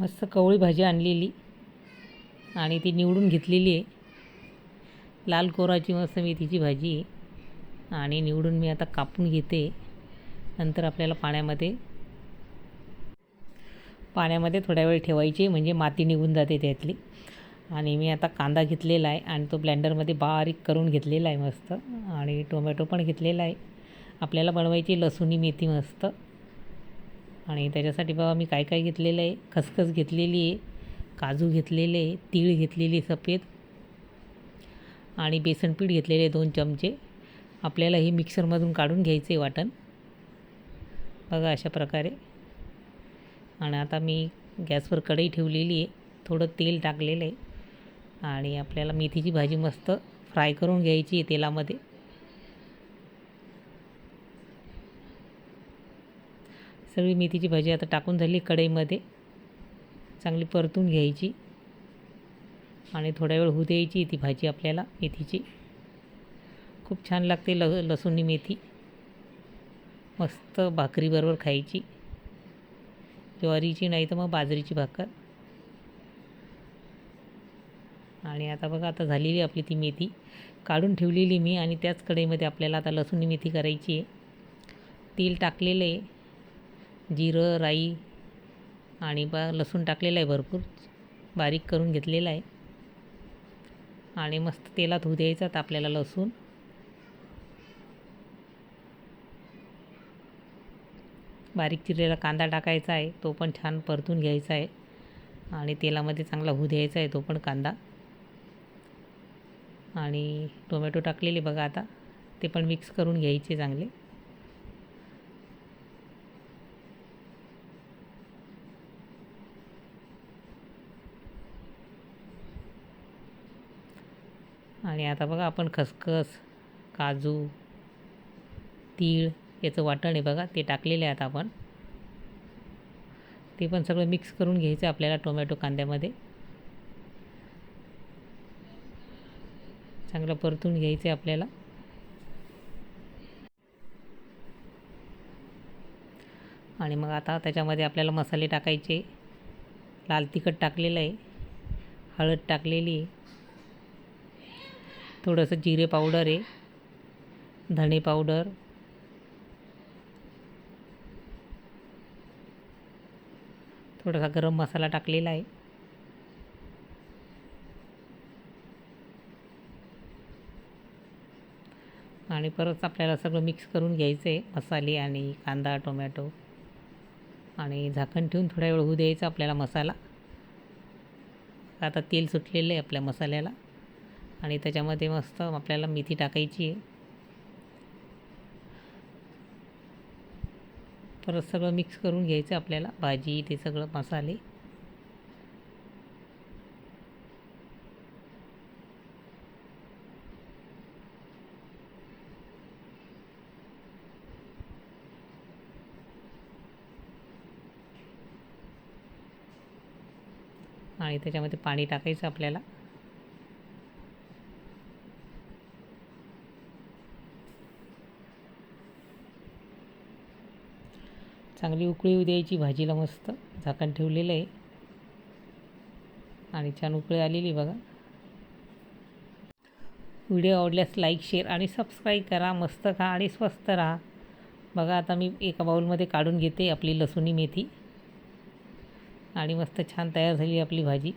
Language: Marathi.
मस्त कवळी भाजी आणलेली. आणि ती निवडून घेतलेली आहे. लाल कोराची मस्त मेथीची भाजी आहे. आणि निवडून मी आता कापून घेते. नंतर आपल्याला पाण्यामध्ये पाण्यामध्ये थोड्या वेळ ठेवायची म्हणजे माती निघून जाते त्यातली. आणि मी आता कांदा घेतलेला आहे आणि तो ब्लेंडरमध्ये बारीक करून घेतलेला आहे मस्त. आणि टोमॅटो पण घेतलेला आहे. आपल्याला बनवायची लसुणी मेथी मस्त. आणि त्याच्यासाठी बाबा मी काय काय घेतलेलं आहे? खसखस घेतलेली आहे काजू घेतलेले आहे तीळ घेतलेली सफेद आणि बेसनपीठ घेतलेले दोन चमचे. आपल्याला हे मिक्सरमधून काढून घ्यायचं आहे वाटण. बघा अशा प्रकारे. आणि आता मी गॅसवर कढई ठेवलेली आहे. थोडं तेल टाकलेलं आहे. आणि आपल्याला मेथीची भाजी मस्त फ्राय करून घ्यायची आहे तेलामध्ये. सगळी मेथीची भाजी आता टाकून झाली कढईमध्ये. चांगली परतून घ्यायची. आणि थोड्या वेळ होऊ द्यायची ती भाजी आपल्याला मेथीची. खूप छान लागते ल लसूणी मेथी. मस्त भाकरीबरोबर खायची. ज्वारीची नाही तर मग बाजरीची भाकर. आणि आता बघा आता झालेली आपली ती मेथी. काढून ठेवलेली मी आणि त्याच कढईमध्ये आपल्याला आता लसूणी मेथी करायची आहे. तेल टाकलेलं आहे. जिरं राई आणि बा लसूण टाकलेलं आहे भरपूर. बारीक करून घेतलेलं आहे. आणि मस्त तेलात होऊ द्यायचा तर आपल्याला लसूण. बारीक चिरलेला कांदा टाकायचा आहे तो पण छान परतून घ्यायचा आहे. आणि तेलामध्ये चांगला होऊ द्यायचा आहे तो पण कांदा. आणि टोमॅटो टाकलेले बघा आता ते पण मिक्स करून घ्यायचे चांगले. आणि आता बघा आपण खसखस काजू तीळ याचं वाटण आहे बघा ते टाकलेलं आहे आता आपण. ते पण सगळं मिक्स करून घ्यायचं आपल्याला टोमॅटो कांद्यामध्ये. चांगलं परतून घ्यायचं आपल्याला. आणि मग आता त्याच्यामध्ये आपल्याला मसाले टाकायचे. लाल तिखट टाकलेलं आहे. हळद टाकलेली आहे. थोडंसं जिरे पावडर आहे. धणे पावडर. थोडासा गरम मसाला टाकलेला आहे. आणि परत आपल्याला सगळं मिक्स करून घ्यायचं आहे मसाले आणि कांदा टोमॅटो. आणि झाकण ठेवून थोड्या वेळ होऊ द्यायचा आपल्याला मसाला. आता तेल सुटलेलं आहे आपल्या मसाल्याला. आणि त्याच्यामध्ये मस्त आपल्याला मेथी टाकायची आहे. परत सगळं मिक्स करून घ्यायचं आपल्याला भाजी ते सगळं मसाले. आणि त्याच्यामध्ये पाणी टाकायचं आपल्याला. चांगली उकळी येऊ द्यायची भाजीला मस्त झाकण ठेवलेलं आहे. आणि छान उकळी आलेली बघा. व्हिडिओ आवडल्यास लाईक शेअर आणि सबस्क्राईब करा. मस्त खा आणि स्वस्त राहा. बघा आता मी एका बाऊलमध्ये काढून घेते आपली लसुणी मेथी. आणि मस्त छान तयार झाली आपली भाजी.